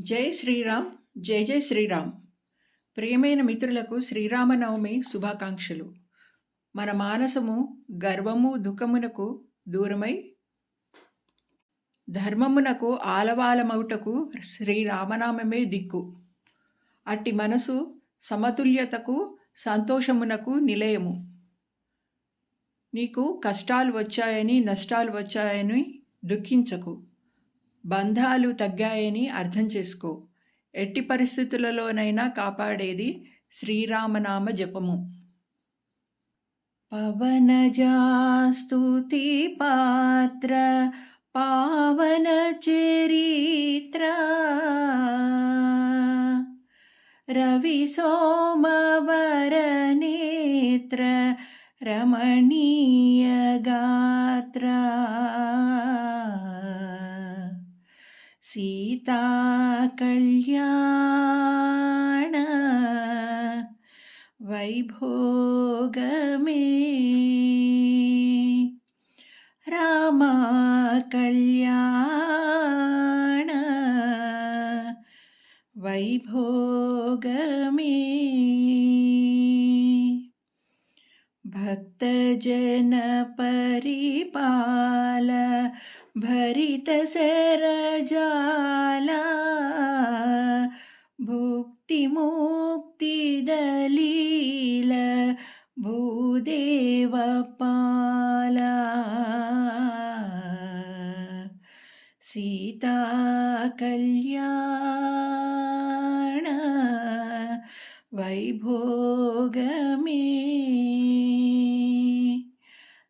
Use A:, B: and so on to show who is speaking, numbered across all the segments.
A: జై శ్రీరామ్ జై జై శ్రీరామ్. ప్రియమైన మిత్రులకు శ్రీరామనవమి శుభాకాంక్షలు. మన మానసము గర్వము దుఃఖమునకు దూరమై ధర్మమునకు ఆలవాలమౌటకు శ్రీరామనామమే దిక్కు. అట్టి మనసు సమతుల్యతకు సంతోషమునకు నిలయము. నీకు కష్టాలు వచ్చాయని నష్టాలు వచ్చాయని దుఃఖించకు. బంధాలు తగ్గాయని అర్థం చేసుకో. ఎట్టి పరిస్థితులలోనైనా కాపాడేది శ్రీరామనామ జపము. పవనజాస్తుతి పాత్ర పావన చరిత్ర. రవి సోమవర నేత్ర రమణీయ గాత్ర. സീതാ കല്യാണ വൈഭോഗമേ. രാമ കല്യാണ വൈഭോഗമേ. ഭക്തജന പരിപാല भरितसरजाला भुक्तिमुक्तिदलील भूदेवपाला सीता कल्याण वैभोगमे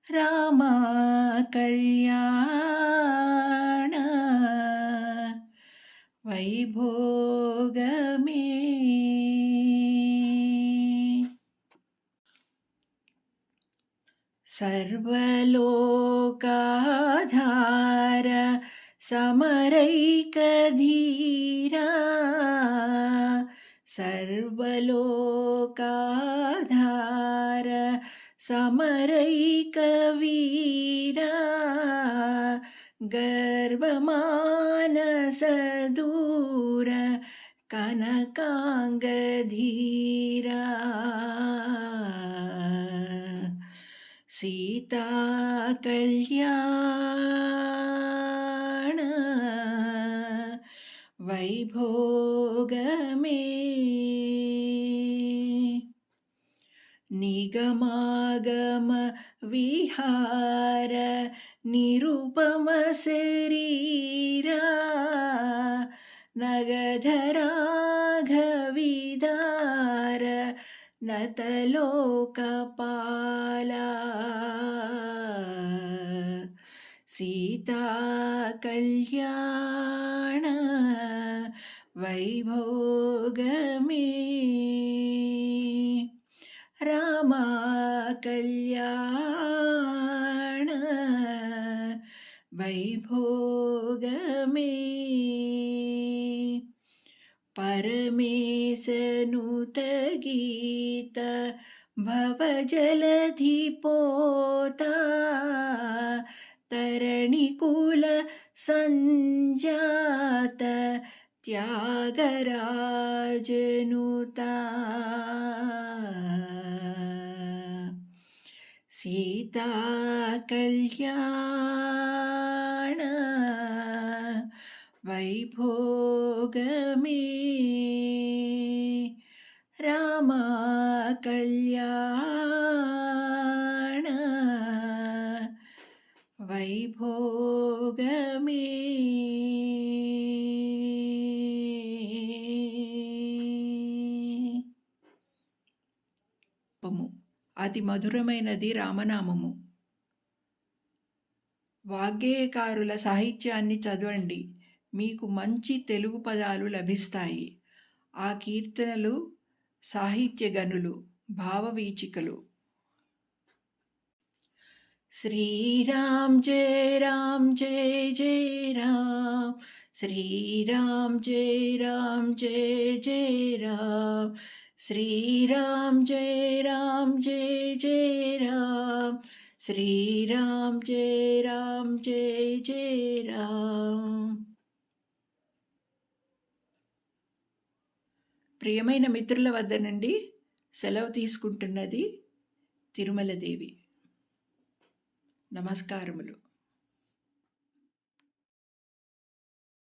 A: रामा कल्याण वैभोगमे सर्वलोकाधार समरैकधीरा सर्वलोकाधार समरैकवीरा ഗർഭമാനസദൂര കനകാംഗധീര. സീതാ കല്യാണ വൈഭോഗമേ. നിഗമാഗമ വിഹാര നിരുപമ ശരീരാ നഗധരാഘവിദാര നതലോകപാല. സീതാ കല്യാണ വൈഭോഗമേ. രാമ കല്യാണ वैभोगमे। परमेशनुतगीत भवजलधिपोता तरणिकुल सञ्जात त्यागराजनुता സീതാ കല്യാണ വൈഭോഗമേ. രാമ കല്യാണ വൈഭോഗമേ. అతి మధురమైనది రామనామము. వాగ్గేయకారుల సాహిత్యాన్ని చదవండి. మీకు మంచి తెలుగు పదాలు లభిస్తాయి. ఆ కీర్తనలు సాహిత్య గనులు భావవీచికలు. శ్రీరామ్ జయ రామ్ జయ జయ రామ్. శ్రీరామ్ జయ రామ్ జయ జయ రామ్. श्रीराम जय राम जय जय राम श्रीराम जय राम जय जय राम ప్రియమైన మిత్రుల వద్ద నుండి సెలవు తీసుకుంటున్నది తిరుమలదేవి నమస్కారములు